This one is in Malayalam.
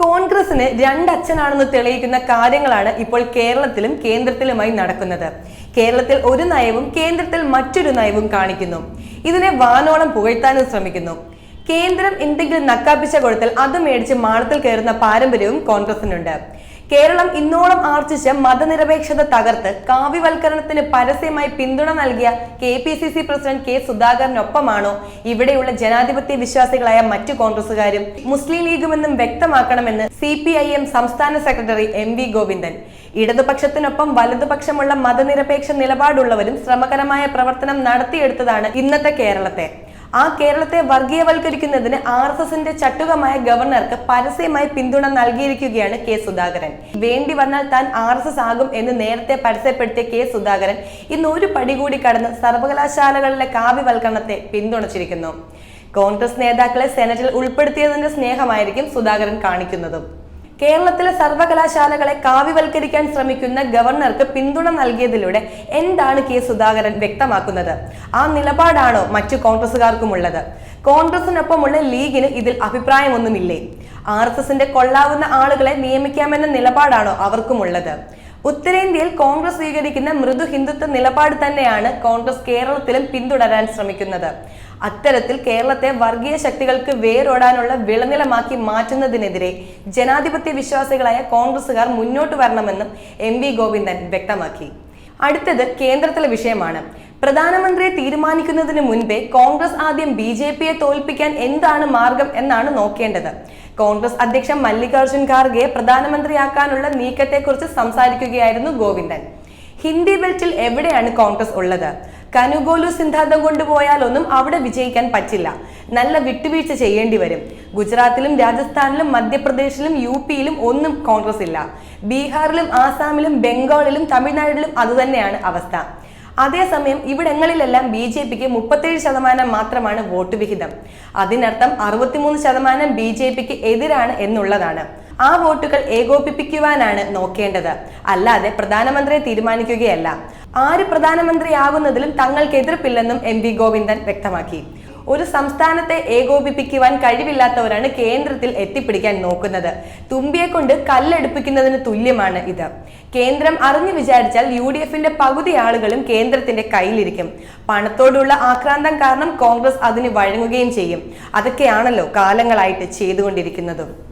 കോൺഗ്രസിന് രണ്ടച്ഛനാണെന്ന് തെളിയിക്കുന്ന കാര്യങ്ങളാണ് ഇപ്പോൾ കേരളത്തിലും കേന്ദ്രത്തിലുമായി നടക്കുന്നത്. കേരളത്തിൽ ഒരു നയവും കേന്ദ്രത്തിൽ മറ്റൊരു നയവും കാണിക്കുന്നു. ഇതിനെ വാനോളം പുകഴ്ത്താനും ശ്രമിക്കുന്നു. കേന്ദ്രം എന്തെങ്കിലും നക്കാപ്പിച്ച കൊടുത്താൽ അത് മേടിച്ച് മാളത്തിൽ കയറുന്ന പാരമ്പര്യവും കോൺഗ്രസിനുണ്ട്. കേരളം ഇന്നോളം ആർജിച്ച മതനിരപേക്ഷത തകർത്ത് കാവ്യവൽക്കരണത്തിന് പരസ്യമായി പിന്തുണ നൽകിയ K P C C president K സുധാകരനൊപ്പമാണോ ഇവിടെയുള്ള ജനാധിപത്യ വിശ്വാസികളായ മറ്റു കോൺഗ്രസുകാരും മുസ്ലിം ലീഗുമെന്നും വ്യക്തമാക്കണമെന്ന് സി പി ഐ എം സംസ്ഥാന സെക്രട്ടറി എം വി ഗോവിന്ദൻ. ഇടതുപക്ഷത്തിനൊപ്പം വലതുപക്ഷമുള്ള മതനിരപേക്ഷ നിലപാടുള്ളവരും ശ്രമകരമായ പ്രവർത്തനം നടത്തിയെടുത്തതാണ് ഇന്നത്തെ കേരളത്തെ. ആ കേരളത്തെ വർഗീയവൽക്കരിക്കുന്നതിന് ആർ എസ് എസിന്റെ ചട്ടുകമായ ഗവർണർക്ക് പരസ്യമായി പിന്തുണ നൽകിയിരിക്കുകയാണ് കെ സുധാകരൻ. വേണ്ടി വന്നാൽ താൻ ആർ എസ് എസ് ആകും എന്ന് നേരത്തെ പരസ്യപ്പെടുത്തിയ കെ സുധാകരൻ ഇന്ന് ഒരു പടി കൂടി കടന്ന് സർവകലാശാലകളിലെ കാവ്യവൽക്കരണത്തെ പിന്തുണച്ചിരിക്കുന്നു. കോൺഗ്രസ് നേതാക്കളെ സെനറ്റിൽ ഉൾപ്പെടുത്തിയതിന്റെ സ്നേഹമായിരിക്കും സുധാകരൻ കാണിക്കുന്നതും. കേരളത്തിലെ സർവകലാശാലകളെ കാവ്യവൽക്കരിക്കാൻ ശ്രമിക്കുന്ന ഗവർണർക്ക് പിന്തുണ നൽകിയതിലൂടെ എന്താണ് കെ സുധാകരൻ വ്യക്തമാക്കുന്നത്? ആ നിലപാടാണോ മറ്റു കോൺഗ്രസുകാർക്കുമുള്ളത് കോൺഗ്രസിനൊപ്പമുള്ള ലീഗിന് ഇതിൽ അഭിപ്രായമൊന്നുമില്ലേ? ആർ എസ് എസിന്റെ കൊള്ളാവുന്ന ആളുകളെ നിയമിക്കാമെന്ന നിലപാടാണോ അവർക്കുമുള്ളത്? ഉത്തരേന്ത്യയിൽ കോൺഗ്രസ് സ്വീകരിക്കുന്ന മൃദു ഹിന്ദുത്വ നിലപാട് തന്നെയാണ് കോൺഗ്രസ് കേരളത്തിലും പിന്തുടരാൻ ശ്രമിക്കുന്നത്. അത്തരത്തിൽ കേരളത്തെ വർഗീയ ശക്തികൾക്ക് വേരോടാനുള്ള വിളനിലമാക്കി മാറ്റുന്നതിനെതിരെ ജനാധിപത്യ വിശ്വാസികളായ കോൺഗ്രസുകാർ മുന്നോട്ട് വരണമെന്നും എം വി ഗോവിന്ദൻ വ്യക്തമാക്കി. അടുത്തത് കേന്ദ്രത്തിലെ വിഷയമാണ്. പ്രധാനമന്ത്രിയെ തീരുമാനിക്കുന്നതിന് മുൻപേ കോൺഗ്രസ് ആദ്യം ബി ജെ പിയെ തോൽപ്പിക്കാൻ എന്താണ് മാർഗം എന്നാണ് നോക്കേണ്ടത്. കോൺഗ്രസ് അധ്യക്ഷൻ മല്ലികാർജുൻ ഖാർഗെ പ്രധാനമന്ത്രിയാക്കാനുള്ള നീക്കത്തെക്കുറിച്ച് സംസാരിക്കുകയായിരുന്നു ഗോവിന്ദൻ. ഹിന്ദി ബെൽറ്റിൽ എവിടെയാണ് കോൺഗ്രസ് ഉള്ളത്? കനുഗോലു സിദ്ധാന്തം കൊണ്ടുപോയാലൊന്നും അവിടെ വിജയിക്കാൻ പറ്റില്ല. നല്ല വിട്ടുവീഴ്ച ചെയ്യേണ്ടി വരും. ഗുജറാത്തിലും രാജസ്ഥാനിലും മധ്യപ്രദേശിലും യു പിയിലും ഒന്നും കോൺഗ്രസ് ഇല്ല. ബീഹാറിലും ആസാമിലും ബംഗാളിലും തമിഴ്നാട്ടിലും അതുതന്നെയാണ് അവസ്ഥ. അതേസമയം ഇവിടങ്ങളിലെല്ലാം ബി ജെ പിക്ക് മുപ്പത്തേഴ് ശതമാനം മാത്രമാണ് വോട്ട് വിഹിതം. അതിനർത്ഥം അറുപത്തിമൂന്ന് ശതമാനം ബി ജെ പിക്ക് എതിരാണ് എന്നുള്ളതാണ്. ആ വോട്ടുകൾ ഏകോപിപ്പിക്കുവാനാണ് നോക്കേണ്ടത്. അല്ലാതെ പ്രധാനമന്ത്രിയെ തീരുമാനിക്കുകയല്ല. ആര് പ്രധാനമന്ത്രിയാകുന്നതിലും തങ്ങൾക്ക് എതിർപ്പില്ലെന്നും എം വി ഗോവിന്ദൻ വ്യക്തമാക്കി. ഒരു സംസ്ഥാനത്തെ ഏകോപിപ്പിക്കുവാൻ കഴിവില്ലാത്തവരാണ് കേന്ദ്രത്തിൽ എത്തിപ്പിടിക്കാൻ നോക്കുന്നത്. തുമ്പിയെ കൊണ്ട് കല്ലെടുപ്പിക്കുന്നതിന് തുല്യമാണ് ഇത്. കേന്ദ്രം അറിഞ്ഞു വിചാരിച്ചാൽ യു ഡി എഫിന്റെ പകുതി ആളുകളും കേന്ദ്രത്തിന്റെ കയ്യിലിരിക്കും. പണത്തോടുള്ള ആക്രാന്തം കാരണം കോൺഗ്രസ് അതിന് വഴങ്ങുകയും ചെയ്യും. അതൊക്കെയാണല്ലോ കാലങ്ങളായിട്ട് ചെയ്തുകൊണ്ടിരിക്കുന്നതും.